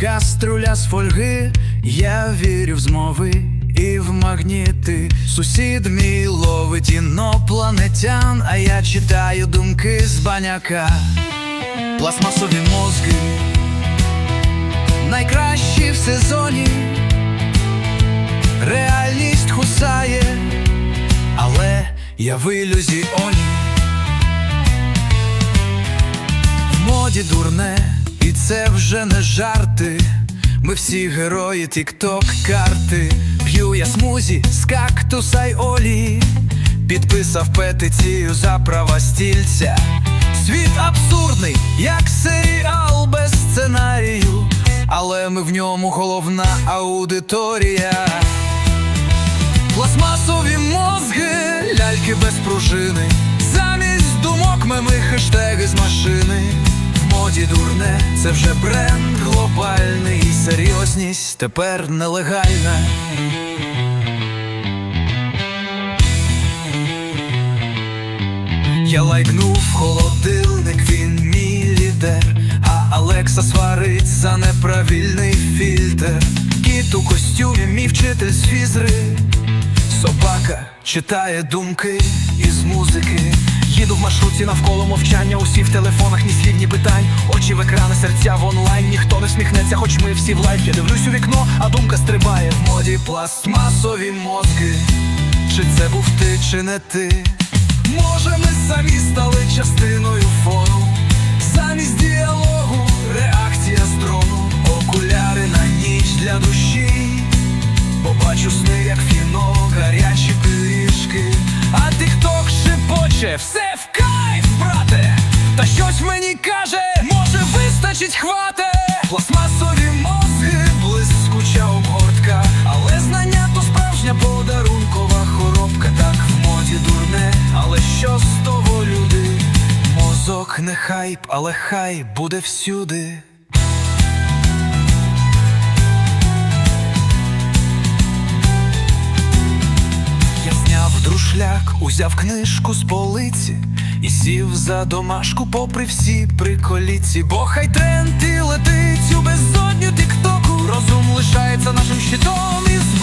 Каструля з фольги, я вірю в змови і в магніти. Сусід мій ловить інопланетян, а я читаю думки з баняка. Пластмасові мозги, найкращі в сезоні. Реальність кусає, але я в ілюзіоні. В моді дурне, це вже не жарти. Ми всі герої тік-ток карти. П'ю я смузі з кактуса й олії. Підписав петицію за права стільця. Світ абсурдний, як серіал без сценарію. Але ми в ньому головна аудиторія. Пластмасові мозги, ляльки без пружини. Замість думок меми хештеги з машини. Це вже бренд глобальний. Серйозність тепер нелегальна. Я лайкнув холодильник, він мій лідер, а Алекса сварить за неправильний фільтр. Кіт у костюмі, мій вчитель з фізри. Собака читає думки із музики. Їду в маршрутці навколо мовчання, усі в телефонах, ні слів, ні питань. Очі в екрани, серця в онлайн, ніхто не всміхнеться, хоч ми всі в лайф. Я дивлюсь у вікно, а думка стрибає в моді пластмасові мозки. Чи це був ти, чи не ти? Може, ми самі стали частиною фону. Замість діалогу, реакція з дрону, окуляри на ніч для душі. Побачу сни, як в кіно, гарячі пиріжки. А тікток шепоче, все мені каже, може вистачить хвате. Пластмасові мозги, блискуча обгортка. Але знання то справжня подарункова хоробка. Так в моді дурне, але що з того люди? Мозок не хайп, але хай буде всюди. Я зняв друшляк, узяв книжку з полиці і сів за домашку, попри всі приколіці, бо хай тренд і летить у безодню тіктоку. Розум лишається нашим щитом і